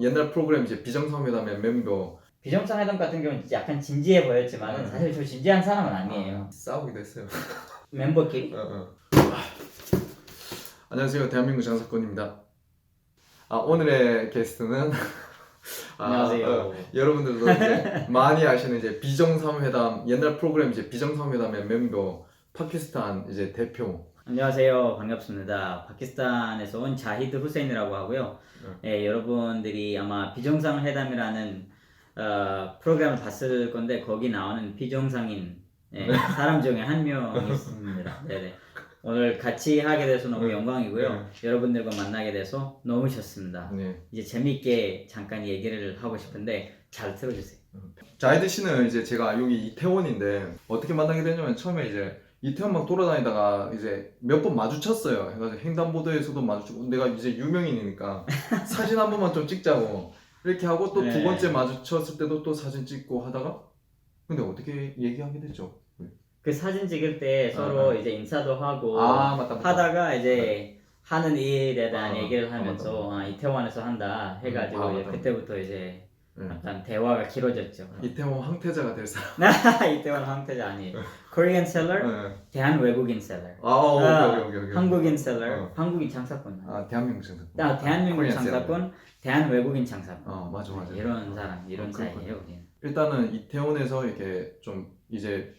옛날 프로그램 이제 비정상회담의 멤버 비정상 회담 같은 경우는 약간 진지해 보였지만 음. 사실 저 진지한 사람은 아니에요. 싸우기도 했어요. 멤버끼리. 어, 어. 안녕하세요. 대한민국 장사건입니다. 아, 오늘의 게스트는 아, 안녕하세요. 어, 여러분들도 이제 많이 아시는 이제 비정상회담 옛날 프로그램 이제 비정상회담의 멤버 파키스탄 이제 대표 안녕하세요. 반갑습니다. 파키스탄에서 온 자히드 후세인이라고 하고요. 예, 여러분들이 아마 비정상회담이라는 어, 프로그램을 봤을 건데 거기 나오는 비정상인 예, 사람 중에 한 명이 있습니다. 네네. 오늘 같이 하게 돼서 너무 네. 영광이고요. 여러분들과 만나게 돼서 너무 좋습니다. 네. 이제 재밌게 잠깐 얘기를 하고 싶은데 잘 들어주세요. 자이드 씨는 이제 제가 여기 이태원인데 어떻게 만나게 되냐면 처음에 이제 이태원 막 돌아다니다가 이제 몇 번 마주쳤어요. 해가지고 횡단보도에서도 마주치고 내가 이제 유명인이니까 사진 한 번만 좀 찍자고 이렇게 하고 또 두 네. 번째 마주쳤을 때도 또 사진 찍고 하다가 근데 어떻게 얘기하게 됐죠? 그 사진 찍을 때 서로 아. 이제 인사도 하고 아 맞다 맞다. 하다가 이제 하는 일에 대한 아, 얘기를 아, 하면서 맞다. 아, 이태원에서 한다 해가지고 음, 아, 맞다. 그때부터 이제 네. 약간 대화가 길어졌죠. 이태원 황태자가 될 사람. 이태원 황태자 아니에요. Korean seller, 네. 대한 외국인 seller. 아 오케이 아, 오케이 오케이 오케이. 한국인 seller, 어. 한국인 장사꾼. 아 대한민국 장사꾼. 아, 대한민국 코리안. 장사꾼, 대한 외국인 장사꾼. 어 맞아 맞아. 이런 사람, 이런 어, 사이예요, 그렇군요. 우리는. 일단은 이태원에서 이렇게 좀 이제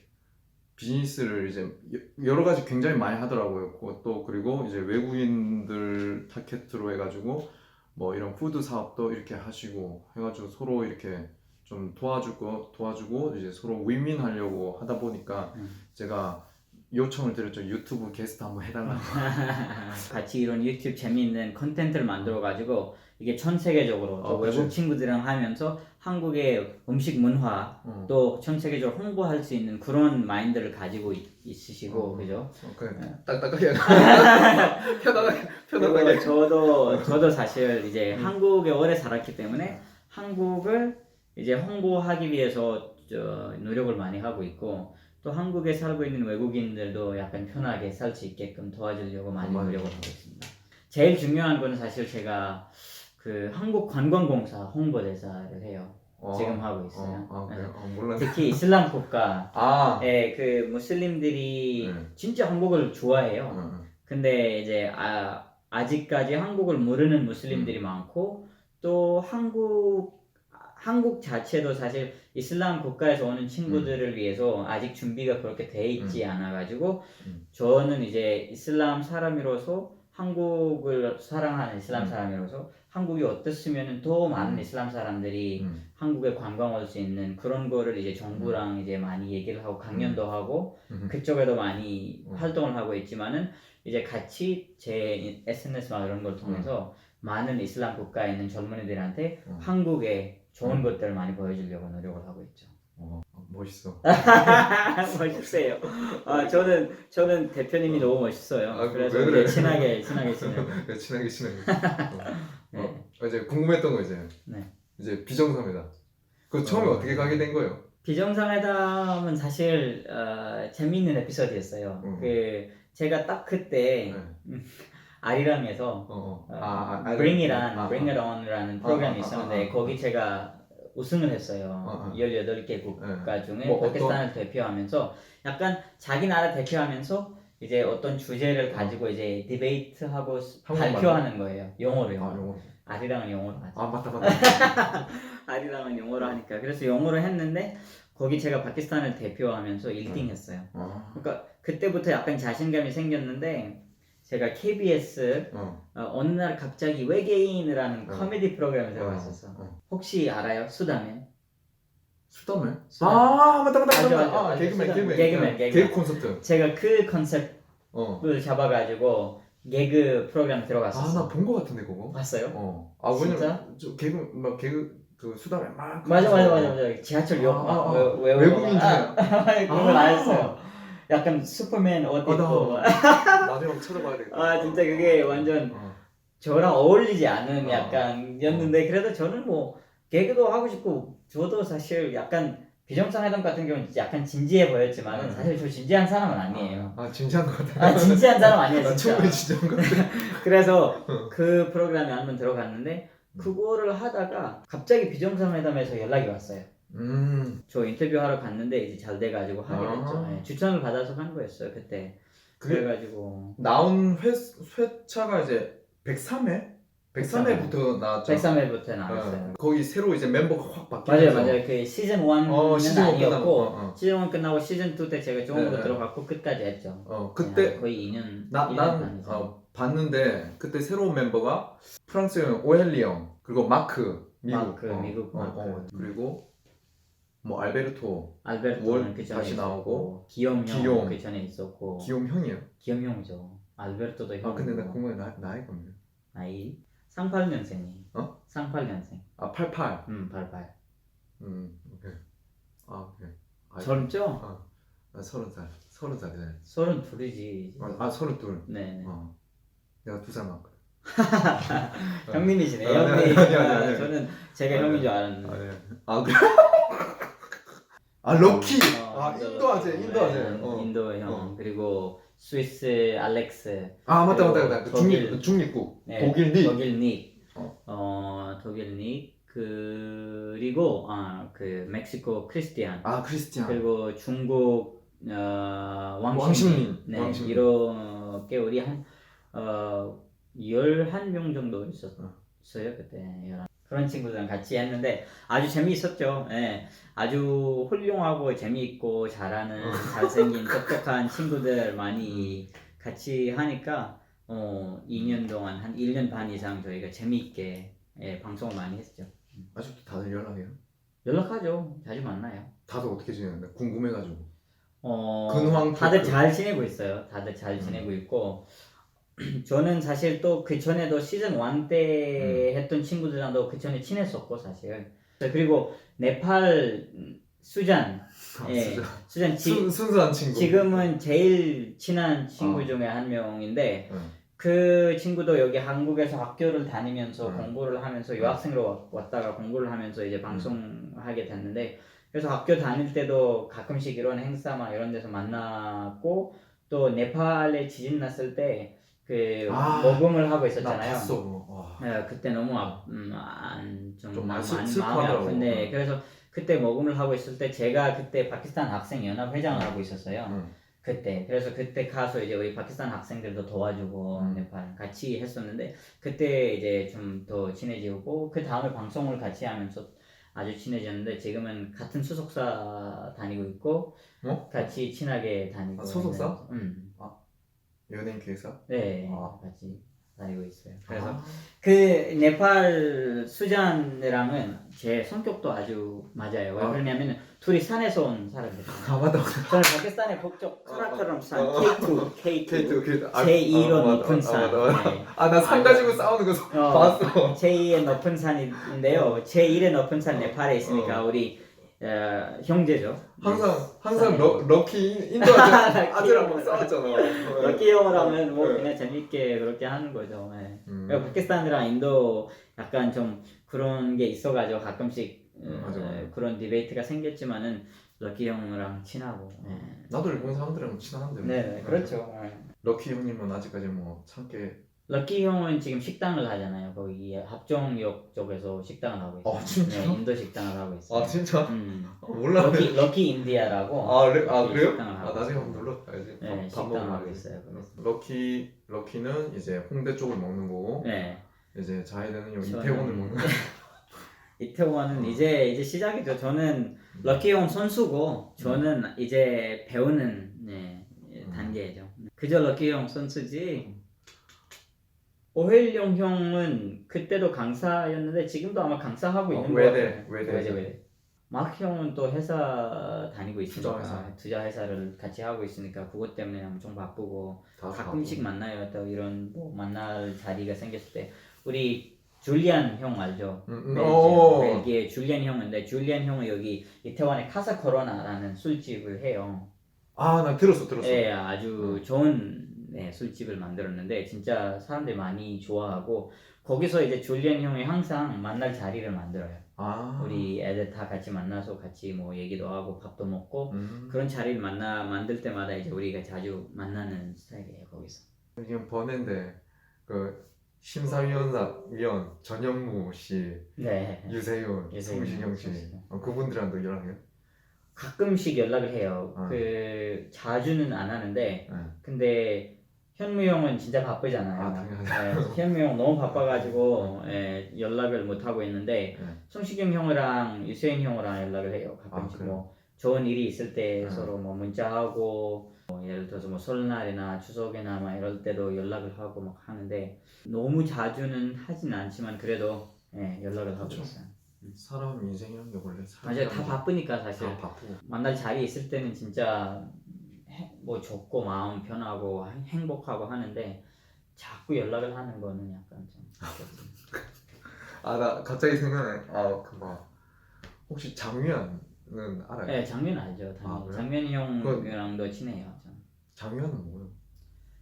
비즈니스를 이제 여- 여러 가지 굉장히 많이 하더라고요. 그거 또 그리고 이제 외국인들 타켓으로 해가지고 뭐 이런 푸드 사업도 이렇게 하시고 해가지고 서로 이렇게 좀 도와주고 도와주고 이제 서로 윈윈 하려고 하다 보니까 음. 제가 요청을 드렸죠. 유튜브 게스트 한번 해달라. 같이 이런 유튜브 재미있는 컨텐츠를 만들어 가지고 이게 전 세계적으로 또 어, 그치. 외국 친구들이랑 하면서 한국의 음식 문화 어. 또 전 세계적으로 홍보할 수 있는 그런 마인드를 가지고 있, 있으시고 어. 그죠? 어, 그래 딱딱하게 편안하게 그리고 편안하게. 저도 저도 사실 이제 한국에 오래 살았기 때문에 한국을 이제 홍보하기 위해서 저 노력을 많이 하고 있고 또 한국에 살고 있는 외국인들도 약간 편하게 살 수 있게끔 도와주려고 많이. 노력을 하고 있습니다. 제일 중요한 거는 사실 제가 그 한국 관광공사 홍보대사를 해요. 어, 지금 하고 있어요. 어, 아? 네. 어. 특히 이슬람 국가 아. 에그 무슬림들이 네. 진짜 한국을 좋아해요. 어, 어. 근데 이제 아, 아직까지 한국을 모르는 무슬림들이 음. 많고 또 한국 한국 자체도 사실 이슬람 국가에서 오는 친구들을 위해서 아직 준비가 그렇게 돼 있지 않아 가지고 음. 저는 이제 이슬람 사람으로서 한국을 사랑하는 이슬람 음. 사람으로서 한국이 어떻으면 더 많은 음. 이슬람 사람들이 음. 한국에 관광 올 수 있는 그런 거를 이제 정부랑 이제 많이 얘기를 하고 강연도 하고 음. 그쪽에도 많이 음. 활동을 하고 있지만은 이제 같이 제 SNS나 이런 걸 통해서 많은 이슬람 국가에 있는 젊은이들한테 음. 한국의 좋은 음. 것들을 많이 보여주려고 노력을 하고 있죠. 어, 멋있어. 멋있어요. 아 저는 저는 대표님이 너무 멋있어요. 아, 그래서 왜 이제 그래? 친하게 친하게 지내고. 네, 친하게 친하게. 네. 어, 이제 궁금했던 거 이제. 네. 이제 비정상회담. 그 처음에 어. 어. 떻게 가게 된 거예요? 비정상회담은 사실 어, 재미있는 에피소드였어요. 음. 그 제가 딱 그때 네. 아리랑에서 어, 어. 어, 아, Bring이란 아, Bring It 프로그램이 아, 아, 있었는데 아, 아. 거기 제가 우승을 했어요. 아, 아. 18개 국가 중에 뭐 파키스탄을 대표하면서 약간 자기 나라 대표하면서 이제 어떤 주제를 가지고 이제 디베이트하고 한국말로? 발표하는 거예요. 영어로 아, 영어로. 영어. 아리랑은 영어로 하죠. 아, 맞다, 맞다. 아리랑은 영어로 하니까 그래서 영어로 했는데 거기 제가 파키스탄을 대표하면서 1등 했어요. 아, 그러니까 그때부터 약간 자신감이 생겼는데 제가 KBS 어. 어, 어 느 날 갑자기 외계인이라는 어. 코미디 프로그램에 어, 들어갔었어. 어. 혹시 알아요? 수다맨? 수다맨? 아, 맞다, 맞다, 맞아, 맞다. 맞아, 아, 맞아. 개그맨, 수다맨. 개그맨. 개그맨, 어, 개그맨. 개그 콘서트. 제가 그 컨셉을 어. 잡아가지고 개그 프로그램 아, 들어갔었어. 나본거 같은데, 그거. 봤어요? 어. 아, 왜냐면 진짜? 저 개그, 막 개그, 그 수다맨 막. 맞아 맞아 하면서 맞아 맞아 지하철역 아, 막 아, 아. 외- 외우고 외국인 막- 아, 그걸 아. 안 했어요. 약간 슈퍼맨 옷 아, 입고 나 나중에 한번 찾아봐야 되겠다. 아 진짜 그게 완전 어. 저랑 어울리지 않은 어. 약간이었는데 그래도 저는 뭐 개그도 하고 싶고 저도 사실 약간 비정상회담 같은 경우는 약간 진지해 보였지만 음. 사실 저 진지한 사람은 아니에요. 아, 진지한 거 같아. 아 진지한 사람 아니에요 나 진짜. 충분히 진지한 거 같아. 그래서 어. 그 프로그램에 한번 들어갔는데 그거를 하다가 갑자기 비정상회담에서 연락이 왔어요. 음. 저 인터뷰하러 갔는데 이제 잘 돼가지고 하게 됐죠. 아. 예, 추천을 받아서 한 거였어요 그때. 그게 그래가지고 나온 회, 회차가 이제 103회? 103회부터 나왔죠. 103회부터 나왔어요. 어, 거기 새로 이제 멤버가 확 바뀌면서 맞아요, 맞아요. 그 시즌 1은 어, 시즌 원 끝나고, 아니었고 어, 어. 시즌 1 끝나고 시즌 2 때 제가 조금 네, 더 네. 들어갔고 끝까지 했죠. 어, 네, 그때 거의 2년. 나, 1년 난 반. 어, 봤는데 그때 새로운 멤버가 프랑스 형 오헬리 형 그리고 마크 미국 마크, 어, 미국 어, 마크. 어, 그리고 뭐 알베르토 알베르토는 월 그 전에 다시 있었고, 나오고, 기욤 기욤. 형그 전에 있었고 기욤 형이에요. 기욤 형이죠. 알베르토도 형. 아 근데 나 궁금해 나 나이가 뭐야? 나이 38년생이. 어? 38년생. 아 88. 음, 88. 음 오케이. 아 오케이. 아, 젊죠? 나 서른 살 서른 살이네. 32이지. 아, 아 서른 둘. 네. 어. 내가 두 살 많거든. 형님이시네. 아, 아니, 형님. 아니, 아니, 아니. 저는 제가 아니, 형인 줄 아, 알았는데. 네. 아 그래? 아 럭키. 어, 아 인도 아재 인도 아재. 네, 어. 인도 형. 어. 그리고 스위스 알렉스. 아 맞다 맞다 맞다. 그 독일. 중립 중립국 네, 독일 니. 독일 닉. 어. 어, 독일 닉. 그리고 아, 그 멕시코 크리스티안. 아 크리스티안. 그리고 중국 어, 왕신민. 왕신민. 네, 왕신민. 이렇게 우리 한 어, 11명 정도 있었어요 그때. 11. 그런 친구들이랑 같이 했는데 아주 재미있었죠. 예. 아주 훌륭하고 재미있고 잘하는 잘생긴 똑똑한 친구들 많이 같이 하니까 어, 2년 동안 한 1년 반 이상 저희가 재미있게 예, 방송을 많이 했죠. 아직도 다들 연락해요? 연락하죠. 자주 만나요. 다들 어떻게 지내는데 궁금해가지고. 어, 근황 다들 토크. 잘 지내고 있어요. 다들 음. 잘 지내고 있고 저는 사실 또 그 전에도 시즌 1때 음. 했던 친구들랑도 그 전에 친했었고 사실 그리고 네팔 음, 수잔 아, 예. 수잔 지, 순, 순수한 친구. 지금은 제일 친한 친구 어. 중에 한 명인데 응. 그 친구도 여기 한국에서 학교를 다니면서 음. 공부를 하면서 음. 유학생으로 왔- 왔다가 공부를 하면서 이제 방송하게 됐는데 그래서 학교 다닐 때도 가끔씩 이런 행사나 이런 데서 만났고 또 네팔에 지진 났을 때 그 아, 모금을 하고 나 있었잖아요. 봤어. 와. 네, 그때 너무 아, 음, 안, 좀, 많이 슬- 많이 마음이. 아픈데 응. 그래서 그때 모금을 하고 있을 때 제가 그때 파키스탄 학생 연합 회장을 하고 있었어요. 응. 그때 그래서 그때 가서 이제 우리 파키스탄 학생들도 도와주고 음. 네팔 같이 했었는데 그때 이제 좀 더 친해지고 그 다음에 방송을 같이 하면서 아주 친해졌는데 지금은 같은 소속사 다니고 있고 어? 같이 친하게 다니고 아, 소속사? 있는- 음, 연예인 기획사? 네 아. 같이 다니고 있어요. 그래서 아. 그 네팔 수잔이랑은 제 성격도 아주 맞아요. 왜 아. 그러냐면 둘이 산에서 온 사람들이에요. 아 맞다. 저는 파키스탄의 북쪽 카라카람 산 어, 어. K2, K2, 케이트 그 제2로 아, 맞다, 높은 맞다, 산. 맞다, 맞다. 네. 아 나 산 가지고 싸우는 거 어, 봤어. 제2의 높은 산인데요. 제1의 높은 산 네팔에 있으니까 우리 어, 형제죠. 항상 항상 네. 러, 럭키 인- 인도 형. 싸웠잖아. 럭키 형을 하면 뭐 네. 그냥 재밌게 그렇게 하는 거죠. 네. 음. 그러니까 파키스탄이랑 인도 약간 좀 그런 게 있어가지고 가끔씩 어, 음, 맞아, 맞아. 그런 디베이트가 생겼지만은 럭키 형이랑 친하고. 네. 나도 일본 사람들이랑 친한데. 뭐. 네, 네, 그렇죠. 네. 럭키 형님은 아직까지 뭐 참깨. 럭키 형은 지금 식당을 하잖아요. 거기 합정역 쪽에서 식당을 하고 있어요. 아, 진짜? 네, 인도 식당을 하고 있어요. 아 진짜? 음. 아, 몰랐네. 럭키 럭키 인디아라고. 아, 그래? 아 럭키 그래요? 식당을 아 하고 나중에. 한번 놀러 가야지. 네, 밥, 밥 식당 먹으러 하고 가야지. 있어요. 그래서. 럭키 럭키는 이제 홍대 쪽을 먹는 거고 네. 이제 자이드는 요 저는- 이태원을 먹는 거. 이태원은 어. 이제 이제 시작이죠. 저는 럭키 형 선수고 저는 이제 배우는 네, 음. 단계죠. 그저 럭키 형 선수지. 오헬용 형은 그때도 강사였는데 지금도 아마 강사하고 어, 있는 거 외대, 같아요. 외대. 외대 외대. 막 형은 또 회사 다니고 있으니까 투자 투자, 회사. 회사를 같이 하고 있으니까 그것 때문에 엄청 바쁘고 다 가끔씩 가고. 만나요. 또 이런 뭐 만날 자리가 생겼을 때 우리 줄리안 형 알죠? 음, 음, 벨기에, 어. 벨기에 줄리안 형인데 줄리안 형은 여기 이태원에 카사 코로나라는 술집을 해요. 아 나 들었어 들었어. 예, 아주 좋은 네, 술집을 만들었는데 진짜 사람들이 많이 좋아하고 거기서 이제 줄리안 형이 항상 만날 자리를 만들어요. 아 우리 애들 다 같이 만나서 같이 뭐 얘기도 하고 밥도 먹고 음. 그런 자리를 만나 만들 때마다 이제 우리가 자주 만나는 스타일이에요 거기서. 지금 번외인데 그 심사위원 위원 전현무 씨, 네. 유세윤, 유세윤, 성시경 씨. 어, 그분들랑도 연락해요? 가끔씩 연락을 해요. 아. 그 자주는 안 하는데 네. 근데 현무 형은 진짜 바쁘잖아요. 아, 당연하죠. 네, 현무 형 너무 바빠가지고 예, 연락을 못 하고 있는데 네. 성시경 형이랑 유세인 형이랑 연락을 해요. 아, 가끔씩 그래요? 뭐 좋은 일이 있을 때 네. 서로 뭐 문자하고 뭐 예를 들어서 뭐 설날이나 추석이나 막 이럴 때도 연락을 하고 막 하는데 너무 자주는 하진 않지만 그래도 예, 연락을 하고 그쵸. 있어요. 사람 인생이란 게 원래 맞아요. 다 바쁘니까 다 사실 바쁘고 만날 자리 있을 때는 진짜 해- 뭐 좋고 마음 편하고 행- 행복하고 하는데 자꾸 연락을 하는 거는 약간 좀. 아 나 갑자기 생각나네 아 그거 혹시 장유연은 알아요? 네, 장면 알죠. 아, 당연히. 그래요? 장면이 그건- 형이랑도 친해요. 저. 장유연은 뭐예요?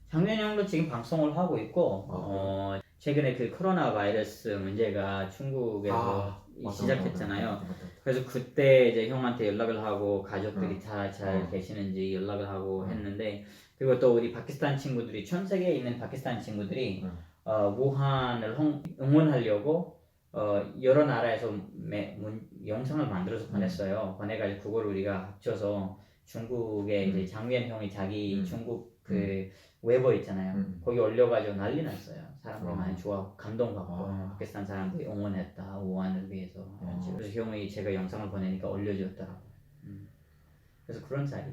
장면이 형도 지금 방송을 하고 있고 아, 어, 최근에 그 코로나 바이러스 문제가 중국에서 이- 아, 시작했잖아요. 맞아, 맞아, 맞아. 그래서 그때 이제 형한테 연락을 하고 가족들이 응. 다잘 어. 계시는지 연락을 하고 응. 했는데 그리고 또 우리 파키스탄 친구들이 전 세계에 있는 파키스탄 친구들이 응. 어, 우한을 홍- 응원하려고 어, 여러 나라에서 매, 문, 영상을 만들어서 보냈어요. 보내가지고 그걸 우리가 합쳐서 응. 이제 장면 형이 자기 응. 중국 그 웨버 있잖아요. 응. 거기 올려가지고 난리 났어요. 사람들이 어. 많이 좋아 감동받고 아. 파키스탄 사람들이 응원했다 우한을 위해서 이런 어. 식으로. 그래서 형이 제가 영상을 보내니까 올려주었더라고요. 음. 그래서 그런 사이.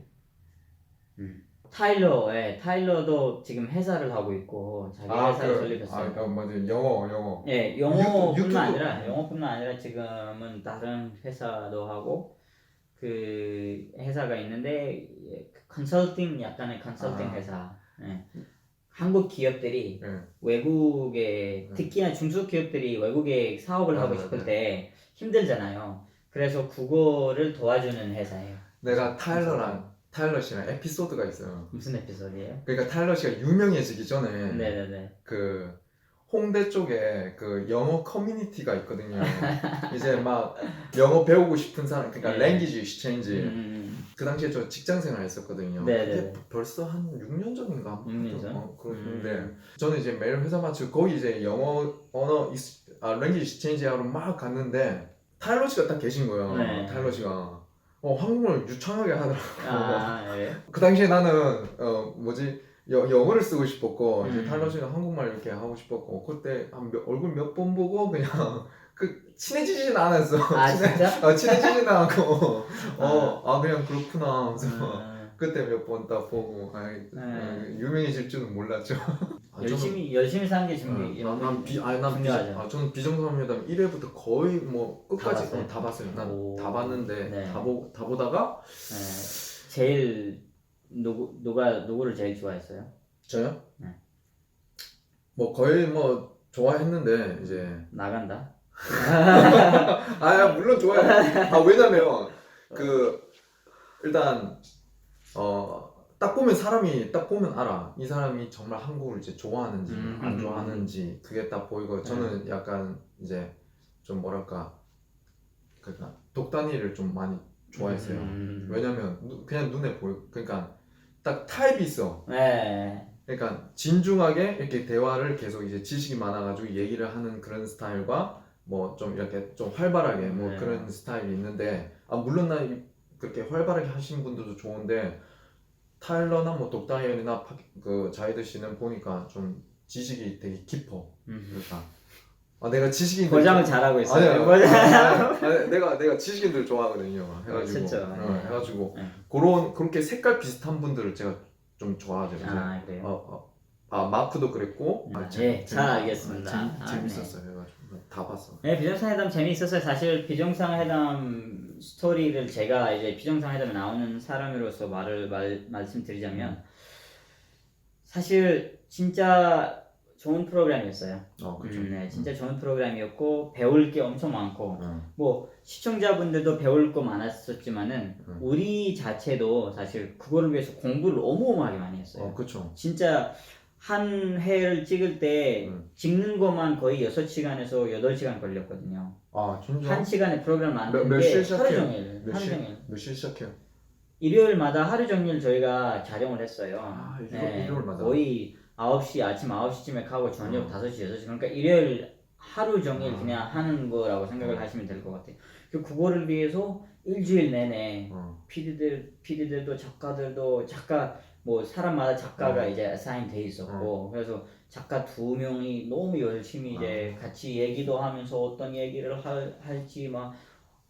음. 타일러, 예, 타일러도 지금 회사를 하고 있고 자기 회사를 아, 설립했어요. 그, 맞아 영어 영어 예, 영어뿐만 유튜브. 아니라 영어뿐만 아니라 지금은 다른 회사도 하고 그 회사가 있는데 예, 그 컨설팅 약간의 컨설팅 아. 회사. 예. 한국 기업들이 예. 외국에 음. 특히나 중소기업들이 외국에 사업을 하고 맞아, 싶을 맞아. 때 힘들잖아요. 그래서 그거를 도와주는 회사예요. 내가 타일러랑 타일러 씨랑 에피소드가 있어요. 무슨 에피소드예요? 그러니까 타일러 씨가 유명해지기 전에 네네네. 그 홍대 쪽에 그 영어 커뮤니티가 있거든요. 이제 막 영어 배우고 싶은 사람, 그러니까 네. 랭귀지 exchange. 음, 그 당시에 저 직장 생활 했었거든요. 네, 그게 네. 벌써 한 6년 전인가? 6년 전? 어, 그런데 음. 저는 이제 매일 회사 마치고 거기 이제 영어 언어 익스- 아, 랭귀지 exchange 하러 막 갔는데 타일러 씨가 딱 계신 거예요. 네. 타일러 씨가. 어, 한국말 유창하게 하더라고. 아, 예. 그 당시에 나는 어 뭐지 여, 영어를 쓰고 싶었고 이제 음. 탈러 씨는 한국말 이렇게 하고 싶었고 그때 한 몇, 얼굴 몇 번 보고 그냥 그 친해지진 않았어. 아, 친해, 진짜? 어, 친해지진 않고 어아 그냥 그렇구나 하면서 음, 그때 몇 번 딱 보고 아, 네. 유명해질 줄은 몰랐죠. 아, 열심히 열심히 사는 게 이- 어, 난, 난 비, 아니 난 비, 중요하죠. 아, 저는 비정상회담 1회부터 거의 뭐 끝까지 봤어요? 어, 다 봤어요. 난 오. 다 봤는데 네. 다, 보, 다 보다가 예. 제일 누구 누가 누구를 제일 좋아했어요? 저요? 네. 뭐 거의 뭐 좋아했는데 이제 나간다. 아 물론 좋아요. 아 왜냐면 그 일단 어 딱 보면 사람이 딱 보면 알아 이 사람이 정말 한국을 이제 좋아하는지 음, 안 음, 좋아하는지 그게 딱 보이고 저는 약간 이제 좀 뭐랄까 그러니까 독단이를 좀 많이 좋아했어요. 음. 왜냐면 누- 그냥 눈에 보여 그러니까 딱 타입이 있어. 네. 그러니까 진중하게 이렇게 대화를 계속 이제 지식이 많아가지고 얘기를 하는 그런 스타일과 뭐 좀 이렇게 좀 활발하게 뭐 네. 그런 스타일이 있는데 아 물론 나 이- 그렇게 활발하게 하시는 분들도 좋은데 타일러나 뭐 독다이언이나 파- 그 자이드 씨는 보니까 좀 지식이 되게 깊어. 음. 그러니까 아 내가 지식인 고장을 잘하고 있어요. 아니야, 고장- 아니, 아니, 내가 내가 지식인들 좋아하거든요. 해가지고 그쵸. 어, 네. 해가지고 네. 그런 그렇게 색깔 비슷한 분들을 제가 좀 좋아하죠. 아 그래요. 어, 어. 아 마크도 그랬고 아, 재- 예, 잘 재밌- 알겠습니다. 재- 아, 재밌었어요 해가지고 다 봤어 네, 비정상회담 재미있었어요. 사실 비정상회담 스토리를 제가 이제 비정상회담에 나오는 사람으로서 말을 말, 말씀드리자면 사실 진짜 좋은 프로그램이었어요. 어 그죠 음, 네, 진짜 좋은 프로그램이었고 배울 게 엄청 많고 어. 뭐 시청자분들도 배울 거 많았었지만은 음. 우리 자체도 사실 그거를 위해서 공부를 어마어마하게 많이 했어요. 어 그쵸 진짜 한 회를 찍을 때 음. 찍는 것만 거의 6시간에서 8시간 걸렸거든요. 아 진짜 한 시간에 프로그램 만드는 몇- 몇게 시에 하루 시작해요? 종일. 몇 하루 시? 종일. 몇 시에 시작해요 일요일마다 하루 종일 저희가 촬영을 했어요. 아, 일요- 일요일마다? 거의 9시 아침 9시쯤에 가고 저녁 어. 5시 6시 그러니까 일요일 하루 종일 어. 그냥 하는 거라고 생각을 하시면 될 것 같아요. 그 그거를 위해서 일주일 내내 어. PD들 PD들도 작가들도 작가 뭐 사람마다 작가가 어. 이제 사인 돼 있었고 그래서 작가 두 명이 너무 열심히 이제 같이 얘기도 하면서 어떤 얘기를 할, 할지 막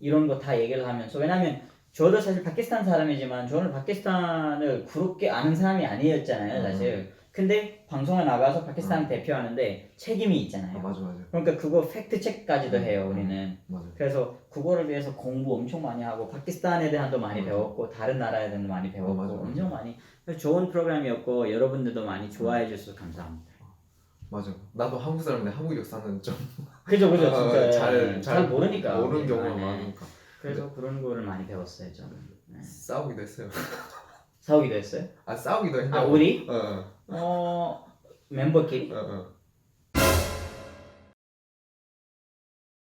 이런 거 다 얘기를 하면서 왜냐면 저도 사실 파키스탄 사람이지만 저는 파키스탄을 그렇게 아는 사람이 아니었잖아요 사실 근데 방송에 나가서 파키스탄 대표하는데 책임이 아, 있잖아요 맞아 맞아 그러니까 그거 팩트 체크까지도 음, 해요 음. 우리는 맞아. 그래서 그거를 위해서 공부 엄청 많이 하고 파키스탄에 대한도 많이 맞아. 배웠고 다른 나라에 대한도 많이 배웠고 어, 맞아, 맞아. 엄청 많이 좋은 프로그램이었고 여러분들도 많이 좋아해 주셔서 감사합니다. 맞아. 나도 한국 사람인데 한국 역사는 좀 그죠 그죠 어, 진짜 잘, 잘, 모르니까 모르는 우리가. 경우가 네. 많으니까 그래서 그런 거를 많이 배웠어요 저는. 네. 싸우기도 했어요. 싸우기도 했어요? 아 싸우기도 했냐고. 아 우리 어, 어, 어 멤버끼리 어, 어.